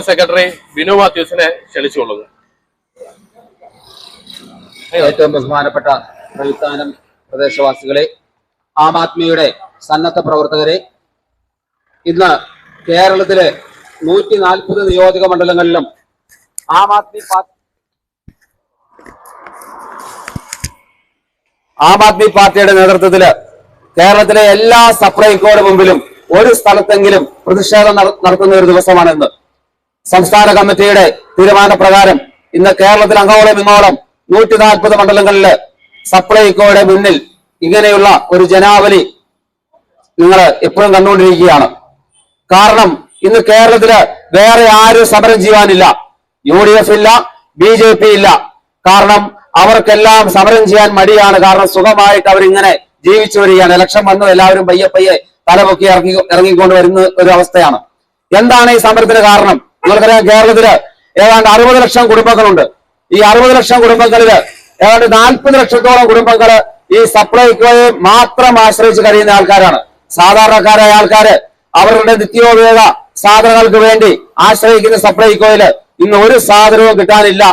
Secretary Binu മാത്യൂസിനെ ക്ഷണിച്ചുകൊള്ളുന്നു. ഏറ്റവും ബഹുമാനപ്പെട്ട പ്രവിസ്ഥാനം പ്രദേശവാസികളെ ആം ആദ്മിയുടെ സന്നദ്ധ പ്രവർത്തകരെ ഇന്ന് കേരളത്തിലെ നൂറ്റി നാൽപ്പത് നിയോജക മണ്ഡലങ്ങളിലും ആം ആദ്മി ആം ആദ്മി പാർട്ടിയുടെ നേതൃത്വത്തിൽ കേരളത്തിലെ എല്ലാ സപ്ലൈകോയുടെ മുമ്പിലും ഒരു സ്ഥലത്തെങ്കിലും പ്രതിഷേധം നട- നടത്തുന്ന ഒരു ദിവസമാണിന്ന്. സംസ്ഥാന കമ്മിറ്റിയുടെ തീരുമാനപ്രകാരം ഇന്ന് കേരളത്തിൽ അങ്ങോളം ഇങ്ങോളം നൂറ്റി നാൽപ്പത് മണ്ഡലങ്ങളിൽ സപ്ലൈകോയുടെ മുന്നിൽ ഇങ്ങനെയുള്ള ഒരു ജനാവലി നിങ്ങൾ എപ്പോഴും കണ്ടുകൊണ്ടിരിക്കുകയാണ്. കാരണം ഇന്ന് കേരളത്തിൽ വേറെ ആരും സമരം ചെയ്യാനില്ല യു ഡി എഫ് ഇല്ല ബി ജെ പി ഇല്ല. കാരണം അവർക്കെല്ലാം സമരം ചെയ്യാൻ മടിയാണ്. കാരണം സുഖമായിട്ട് അവരിങ്ങനെ ജീവിച്ചു വരികയാണ്. ഇലക്ഷൻ വന്നു എല്ലാവരും പയ്യെ പയ്യെ തലപൊക്കി ഇറങ്ങി ഇറങ്ങിക്കൊണ്ട് വരുന്ന ഒരു അവസ്ഥയാണ്. എന്താണ് ഈ സമരത്തിന് കാരണം? നിങ്ങൾക്കറിയാം കേരളത്തിൽ ഏതാണ്ട് അറുപത് ലക്ഷം കുടുംബങ്ങളുണ്ട്. ഈ അറുപത് ലക്ഷം കുടുംബങ്ങളിൽ ഏതാണ്ട് നാൽപ്പത് ലക്ഷത്തോളം കുടുംബങ്ങൾ ഈ സപ്ലൈകോയെ മാത്രം ആശ്രയിച്ച് കഴിയുന്ന ആൾക്കാരാണ്. സാധാരണക്കാരായ ആൾക്കാര് അവരുടെ നിത്യോപയോഗ സാധനങ്ങൾക്ക് വേണ്ടി ആശ്രയിക്കുന്ന സപ്ലൈകോയിൽ ഇന്ന് ഒരു സാധനവും കിട്ടാനില്ല.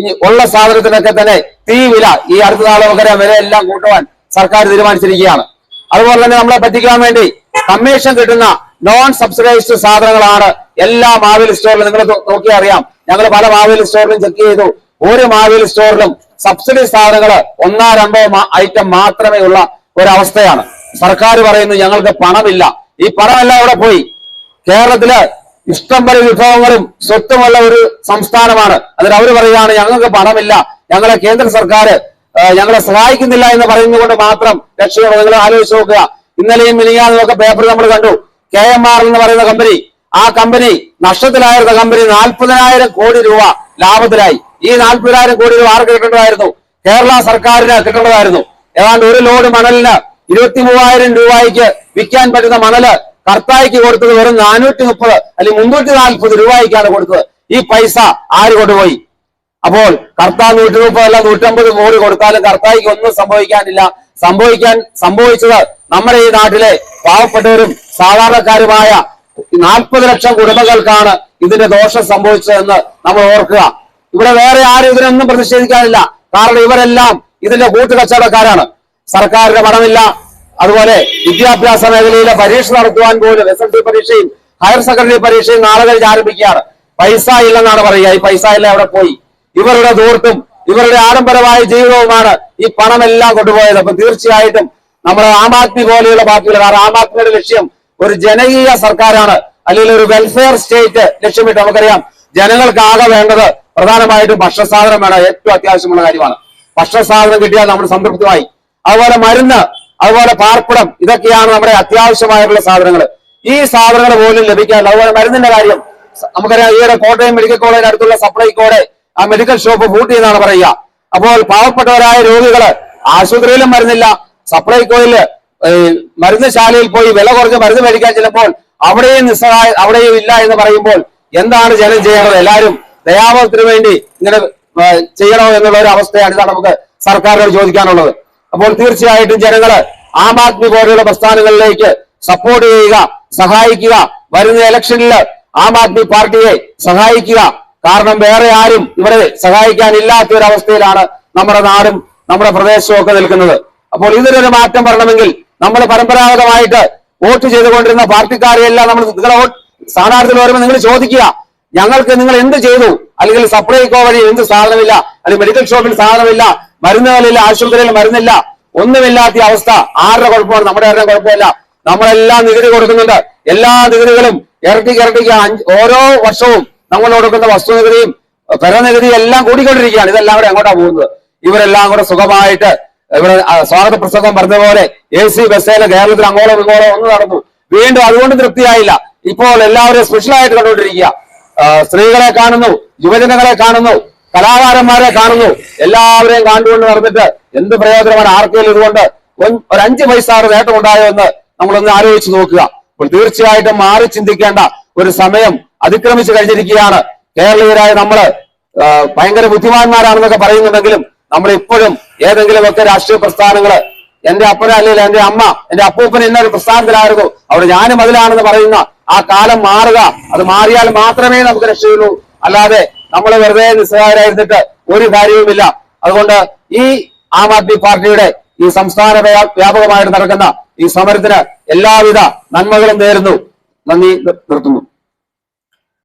ഈ ഉള്ള സാധനത്തിനൊക്കെ തന്നെ തീ വില ഈ അടുത്ത നാളെ വില എല്ലാം കൂട്ടുവാൻ സർക്കാർ തീരുമാനിച്ചിരിക്കുകയാണ്. അതുപോലെ തന്നെ നമ്മളെ പറ്റിക്കാൻ വേണ്ടി കമ്മീഷൻ കിട്ടുന്ന നോൺ സബ്സിഡൈസ്ഡ് സാധനങ്ങളാണ് എല്ലാ മാവേലി സ്റ്റോറിലും നിങ്ങൾ നോക്കിയാൽ അറിയാം. ഞങ്ങൾ പല മാവേലി സ്റ്റോറിലും ചെക്ക് ചെയ്തു. ഒരു മാവേലി സ്റ്റോറിലും സബ്സിഡി സാധനങ്ങൾ ഒന്നോ രണ്ടോ ഐറ്റം മാത്രമേ ഉള്ള ഒരവസ്ഥയാണ്. സർക്കാർ പറയുന്നു ഞങ്ങൾക്ക് പണമില്ല. ഈ പണമല്ല അവിടെ പോയി? കേരളത്തിൽ ഇഷ്ടം പോലെ വിഭവങ്ങളും സ്വത്തുമുള്ള ഒരു സംസ്ഥാനമാണ്. അതിന് അവർ പറയുകയാണ് ഞങ്ങൾക്ക് പണമില്ല. ഞങ്ങളെ കേന്ദ്ര സർക്കാർ ഞങ്ങളെ സഹായിക്കുന്നില്ല എന്ന് പറയുന്നതുകൊണ്ട് മാത്രം രക്ഷയോടെ നിങ്ങൾ ആലോചിച്ച് നോക്കുക. ഇന്നലെയും മിനിയാന്നൊക്കെ പേപ്പർ നമ്മൾ കണ്ടു. കെ എം ആർ എന്ന് പറയുന്ന കമ്പനി ആ കമ്പനി നഷ്ടത്തിലായിരുന്ന കമ്പനി നാൽപ്പതിനായിരം കോടി രൂപ ലാഭത്തിലായി. ഈ നാൽപ്പതിനായിരം കോടി രൂപ ആർക്ക് കിട്ടേണ്ടതായിരുന്നു? കേരള സർക്കാരിന് കിട്ടേണ്ടതായിരുന്നു. ഏതാണ്ട് ഒരു ലോഡ് മണലിന് ഇരുപത്തി മൂവായിരം രൂപയ്ക്ക് വിൽക്കാൻ പറ്റുന്ന മണൽ കർത്തായിക്ക് കൊടുത്തത് വെറും നാനൂറ്റി മുപ്പത് അല്ലെങ്കിൽ മുന്നൂറ്റി നാൽപ്പത് രൂപയ്ക്കാണ് കൊടുത്തത്. ഈ പൈസ ആര് കൊണ്ടുപോയി? അപ്പോൾ കർത്താവ് നൂറ്റി അല്ല നൂറ്റമ്പത് കോടി കൊടുത്താലും കർത്തായിക്ക് ഒന്നും സംഭവിക്കാനില്ല. സംഭവിക്കാൻ സംഭവിച്ചത് നമ്മുടെ ഈ നാട്ടിലെ പാവപ്പെട്ടവരും സാധാരണക്കാരുമായ നാൽപ്പത് ലക്ഷം കുടുംബങ്ങൾക്കാണ് ഇതിന്റെ ദോഷം സംഭവിച്ചതെന്ന് നമ്മൾ ഓർക്കുക. ഇവിടെ വേറെ ആരും ഇതിനൊന്നും പ്രതിഷേധിക്കാനില്ല. കാരണം ഇവരെല്ലാം ഇതിന്റെ കൂട്ടുകച്ചവടക്കാരാണ്. സർക്കാരിന്റെ പണമില്ല. അതുപോലെ വിദ്യാഭ്യാസ മേഖലയിലെ പരീക്ഷ നടത്തുവാൻ പോലും എസ് എൽ പരീക്ഷയും ഹയർ സെക്കൻഡറി പരീക്ഷയും നാളെ കഴിഞ്ഞ് ആരംഭിക്കുകയാണ്. പൈസ ഇല്ലെന്നാണ് പറയുക. ഈ പൈസ ഇല്ല എവിടെ പോയി? ഇവരുടെ ദൂർത്തും ഇവരുടെ ആഡംബരമായ ജീവിതവുമാണ് ഈ പണമെല്ലാം കൊണ്ടുപോയത്. അപ്പൊ തീർച്ചയായിട്ടും നമ്മുടെ ആം ആദ്മി പോലെയുള്ള പാർട്ടികൾ കാരണം ആം ആദ്മിയുടെ ലക്ഷ്യം ഒരു ജനകീയ സർക്കാരാണ്. അല്ലെങ്കിൽ ഒരു വെൽഫെയർ സ്റ്റേറ്റ് ലക്ഷ്യമിട്ട് നമുക്കറിയാം. ജനങ്ങൾക്കാകെ വേണ്ടത് പ്രധാനമായിട്ടും ഭക്ഷണസാധനം വേണം. ഏറ്റവും അത്യാവശ്യമുള്ള കാര്യമാണ്. ഭക്ഷണസാധനം കിട്ടിയാൽ നമ്മൾ സംതൃപ്തമായി. അതുപോലെ മരുന്ന് അതുപോലെ പാർപ്പിടം ഇതൊക്കെയാണ് നമ്മുടെ അത്യാവശ്യമായിട്ടുള്ള സാധനങ്ങൾ. ഈ സാധനങ്ങൾ പോലും ലഭിക്കാൻ അതുപോലെ മരുന്നിന്റെ കാര്യം. നമുക്കറിയാം ഈയിടെ കോട്ടയം മെഡിക്കൽ കോളേജിന് അടുത്തുള്ള സപ്ലൈക്കോടെ ആ മെഡിക്കൽ ഷോപ്പ് പൂട്ടി എന്നാണ് പറയുക. അപ്പോൾ പാവപ്പെട്ടവരായ രോഗികൾ ആശുപത്രിയിലും മരുന്നില്ല. സപ്ലൈകോയിൽ മരുന്ന് ശാലയിൽ പോയി വില കുറഞ്ഞ മരുന്ന് മേടിക്കാൻ ചിലപ്പോൾ അവിടെയും നിസ്സഹായ അവിടെയും ഇല്ല എന്ന് പറയുമ്പോൾ എന്താണ് ജനം ചെയ്യേണ്ടത്? എല്ലാവരും ദയാബോധത്തിന് വേണ്ടി ഇങ്ങനെ ചെയ്യണോ എന്നുള്ള ഒരു അവസ്ഥയാണ് ഇതാണ് നമുക്ക് സർക്കാരിനോട് ചോദിക്കാനുള്ളത്. അപ്പോൾ തീർച്ചയായിട്ടും ജനങ്ങൾ ആം ആദ്മി പോലെയുള്ള പ്രസ്ഥാനങ്ങളിലേക്ക് സപ്പോർട്ട് ചെയ്യുക സഹായിക്കുക വരുന്ന ഇലക്ഷനിൽ ആം ആദ്മി പാർട്ടിയെ സഹായിക്കുക. കാരണം വേറെ ആരും ഇവിടെ സഹായിക്കാനില്ലാത്ത ഒരു അവസ്ഥയിലാണ് നമ്മുടെ നാടും നമ്മുടെ പ്രദേശവും ഒക്കെ നിൽക്കുന്നത്. അപ്പോൾ ഇതിനൊരു മാറ്റം വരണമെങ്കിൽ നമ്മൾ പരമ്പരാഗതമായിട്ട് വോട്ട് ചെയ്തുകൊണ്ടിരുന്ന പാർട്ടിക്കാരെയെല്ലാം നമ്മൾ നിങ്ങളെ സ്ഥാനാർത്ഥികൾ വരുമ്പോൾ നിങ്ങൾ ചോദിക്കുക ഞങ്ങൾക്ക് നിങ്ങൾ എന്ത് ചെയ്തു? അല്ലെങ്കിൽ സപ്ലൈകോ വഴി എന്ത് സാധനമില്ല? അല്ലെങ്കിൽ മെഡിക്കൽ ഷോപ്പിൽ സാധനമില്ല? മരുന്നുകളില്ല ആശുപത്രിയിൽ മരുന്നില്ല? ഒന്നുമില്ലാത്ത അവസ്ഥ. ആരുടെ കുഴപ്പമാണ്? നമ്മുടെ ആരുടെ കുഴപ്പമില്ല? നമ്മളെല്ലാം നികുതി കൊടുക്കുന്നുണ്ട്. എല്ലാ നികുതികളും ഇരട്ടിക്ക് ഇരട്ടിക്ക് ഓരോ വർഷവും നമ്മൾ കൊടുക്കുന്ന വസ്തുനികുതിയും പരനികുതിയും എല്ലാം കൂടിക്കൊണ്ടിരിക്കുകയാണ്. ഇതെല്ലാം കൂടെ എങ്ങോട്ടാണ് പോകുന്നത്. ഇവരെല്ലാം കൂടെ സുഖമായിട്ട് ഇവിടെ സ്വാഗത പ്രസംഗം പറഞ്ഞ പോലെ എ സി ബസ്സേല കേരളത്തിൽ അങ്ങോളം ഇങ്ങോളം ഒന്ന് നടന്നു. വീണ്ടും അതുകൊണ്ട് തൃപ്തിയായില്ല. ഇപ്പോൾ എല്ലാവരും സ്പെഷ്യലായിട്ട് കണ്ടുകൊണ്ടിരിക്കുക. സ്ത്രീകളെ കാണുന്നു യുവജനങ്ങളെ കാണുന്നു കലാകാരന്മാരെ കാണുന്നു. എല്ലാവരെയും കണ്ടുകൊണ്ട് നടന്നിട്ട് എന്ത് പ്രയോജനമാണ് ആർക്കെങ്കിലും ഇതുകൊണ്ട് ഒരു അഞ്ച് പൈസ നേട്ടം ഉണ്ടായോ എന്ന് നമ്മളൊന്ന് ആലോചിച്ച് നോക്കുക. അപ്പോൾ തീർച്ചയായിട്ടും മാറി ചിന്തിക്കേണ്ട ഒരു സമയം അതിക്രമിച്ചു കഴിഞ്ഞിരിക്കുകയാണ്. കേരളീയരായ നമ്മൾ ഭയങ്കര ബുദ്ധിമാന്മാരാണെന്നൊക്കെ പറയുന്നുണ്ടെങ്കിലും നമ്മൾ ഇപ്പോഴും ഏതെങ്കിലുമൊക്കെ രാഷ്ട്രീയ പ്രസ്ഥാനങ്ങൾ എന്റെ അപ്പന അല്ലെങ്കിൽ എന്റെ അമ്മ എന്റെ അപ്പൂപ്പൻ എന്നൊരു പ്രസ്ഥാനത്തിലായിരുന്നു. അവിടെ ഞാനും അതിലാണെന്ന് പറയുന്ന ആ കാലം മാറുക അത് മാറിയാൽ മാത്രമേ നമുക്ക് രക്ഷയുള്ളൂ. അല്ലാതെ നമ്മൾ വെറുതെ നിസ്സഹായരായിരുന്നിട്ട് ഒരു കാര്യവുമില്ല. അതുകൊണ്ട് ഈ ആം ആദ്മി പാർട്ടിയുടെ ഈ സംസ്ഥാന വ്യാപകമായിട്ട് നടക്കുന്ന ഈ സമരത്തിന് എല്ലാവിധ നന്മകളും നേരുന്നു. നന്ദി നിർത്തുന്നു.